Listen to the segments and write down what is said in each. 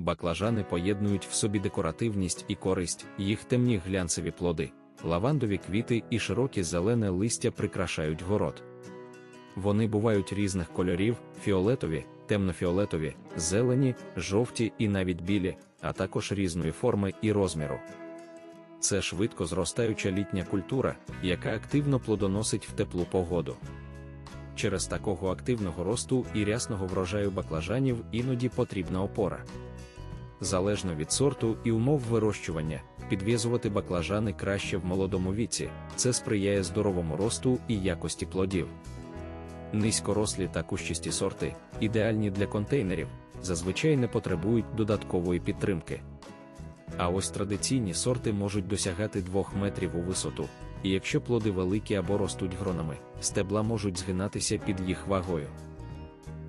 Баклажани поєднують в собі декоративність і користь, їх темні глянцеві плоди, лавандові квіти і широкі зелене листя прикрашають город. Вони бувають різних кольорів: фіолетові, темнофіолетові, зелені, жовті і навіть білі, а також різної форми і розміру. Це швидко зростаюча літня культура, яка активно плодоносить в теплу погоду. Через такого активного росту і рясного врожаю баклажанів іноді потрібна опора. Залежно від сорту і умов вирощування, підв'язувати баклажани краще в молодому віці, це сприяє здоровому росту і якості плодів. Низькорослі та кущисті сорти, ідеальні для контейнерів, зазвичай не потребують додаткової підтримки. А ось традиційні сорти можуть досягати 2 метрів у висоту, і якщо плоди великі або ростуть гронами, стебла можуть згинатися під їх вагою.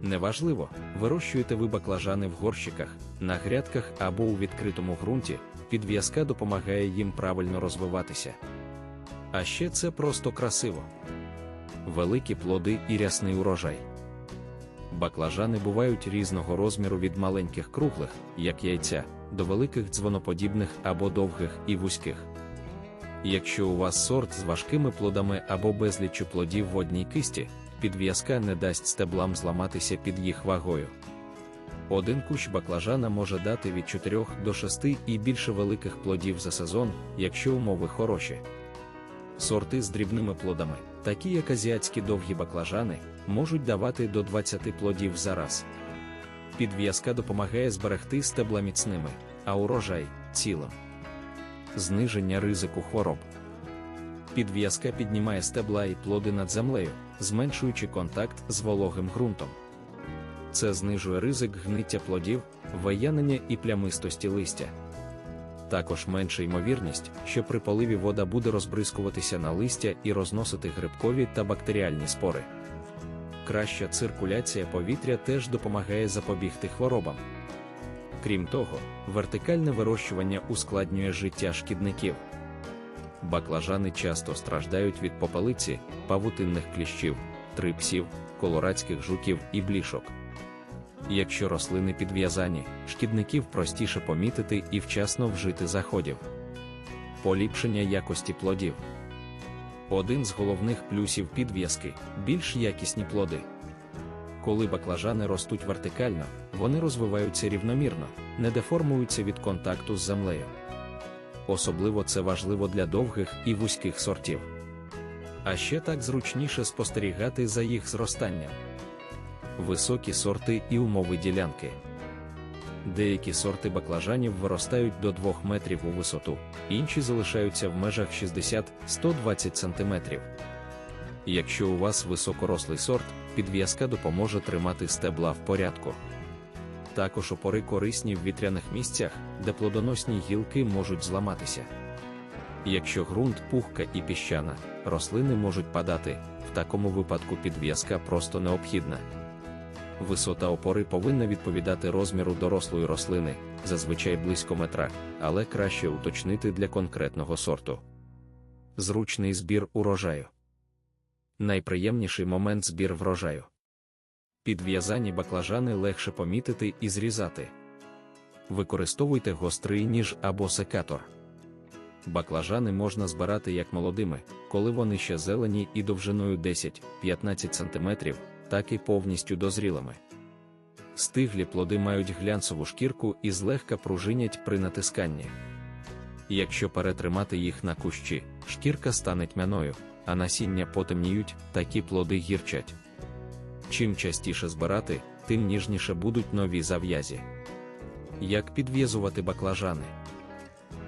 Неважливо, вирощуєте ви баклажани в горщиках, на грядках або у відкритому ґрунті, підв'язка допомагає їм правильно розвиватися. А ще це просто красиво. Великі плоди і рясний урожай. Баклажани бувають різного розміру від маленьких круглих, як яйця, до великих дзвоноподібних або довгих і вузьких. Якщо у вас сорт з важкими плодами або безліччю плодів в одній кисті, підв'язка не дасть стеблам зламатися під їх вагою. Один кущ баклажана може дати від 4 до 6 і більше великих плодів за сезон, якщо умови хороші. Сорти з дрібними плодами, такі як азіатські довгі баклажани, можуть давати до 20 плодів за раз. Підв'язка допомагає зберегти стебла міцними, а урожай цілим. Зниження ризику хвороб. Підв'язка піднімає стебла і плоди над землею, зменшуючи контакт з вологим ґрунтом. Це знижує ризик гниття плодів, виянення і плямистості листя. Також менша ймовірність, що при поливі вода буде розбризкуватися на листя і розносити грибкові та бактеріальні спори. Краща циркуляція повітря теж допомагає запобігти хворобам. Крім того, вертикальне вирощування ускладнює життя шкідників. Баклажани часто страждають від попелиці, павутинних кліщів, трипсів, колорадських жуків і блішок. Якщо рослини підв'язані, шкідників простіше помітити і вчасно вжити заходів. Поліпшення якості плодів. Один з головних плюсів підв'язки більш якісні плоди. Коли баклажани ростуть вертикально, вони розвиваються рівномірно, не деформуються від контакту з землею. Особливо це важливо для довгих і вузьких сортів. А ще так зручніше спостерігати за їх зростанням. Високі сорти і умови ділянки. Деякі сорти баклажанів виростають до 2 метрів у висоту, інші залишаються в межах 60-120 см. Якщо у вас високорослий сорт, підв'язка допоможе тримати стебла в порядку. Також опори корисні в вітряних місцях, де плодоносні гілки можуть зламатися. Якщо ґрунт пухка і піщана, рослини можуть падати, в такому випадку підв'язка просто необхідна. Висота опори повинна відповідати розміру дорослої рослини, зазвичай близько метра, але краще уточнити для конкретного сорту. Зручний збір урожаю. Найприємніший момент збір врожаю. Підв'язані баклажани легше помітити і зрізати. Використовуйте гострий ніж або секатор. Баклажани можна збирати як молодими, коли вони ще зелені і довжиною 10-15 см, так і повністю дозрілими. Стиглі плоди мають глянцеву шкірку і злегка пружинять при натисканні. Якщо перетримати їх на кущі, шкірка стане тьмяною, а насіння потемніють, такі плоди гірчать. Чим частіше збирати, тим ніжніше будуть нові зав'язі. Як підв'язувати баклажани?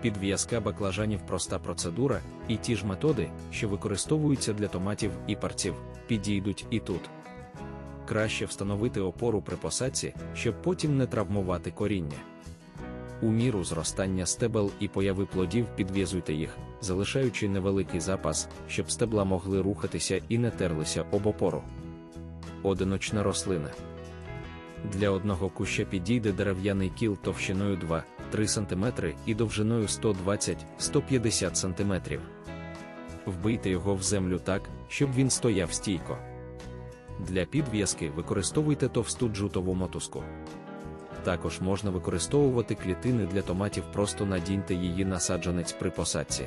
Підв'язка баклажанів проста процедура, і ті ж методи, що використовуються для томатів і парців, підійдуть і тут. Краще встановити опору при посадці, щоб потім не травмувати коріння. У міру зростання стебел і появи плодів підв'язуйте їх, залишаючи невеликий запас, щоб стебла могли рухатися і не терлися об опору. Одиночна рослина. Для одного куща підійде дерев'яний кіл товщиною 2-3 см і довжиною 120-150 см. Вбийте його в землю так, щоб він стояв стійко. Для підв'язки використовуйте товсту джутову мотузку. Також можна використовувати клітини для томатів, просто надіньте її на саджанець при посадці.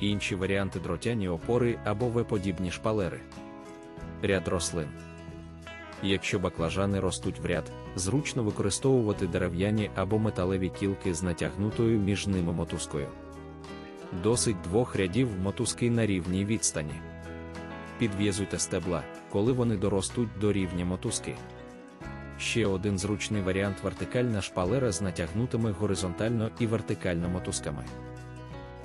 Інші варіанти дротяні опори або В-подібні шпалери. Ряд рослин. Якщо баклажани ростуть в ряд, зручно використовувати дерев'яні або металеві кілки з натягнутою між ними мотузкою. Досить двох рядів мотузки на рівній відстані. Підв'язуйте стебла, коли вони доростуть до рівня мотузки. Ще один зручний варіант вертикальна шпалера з натягнутими горизонтально і вертикально мотузками.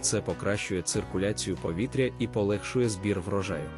Це покращує циркуляцію повітря і полегшує збір врожаю.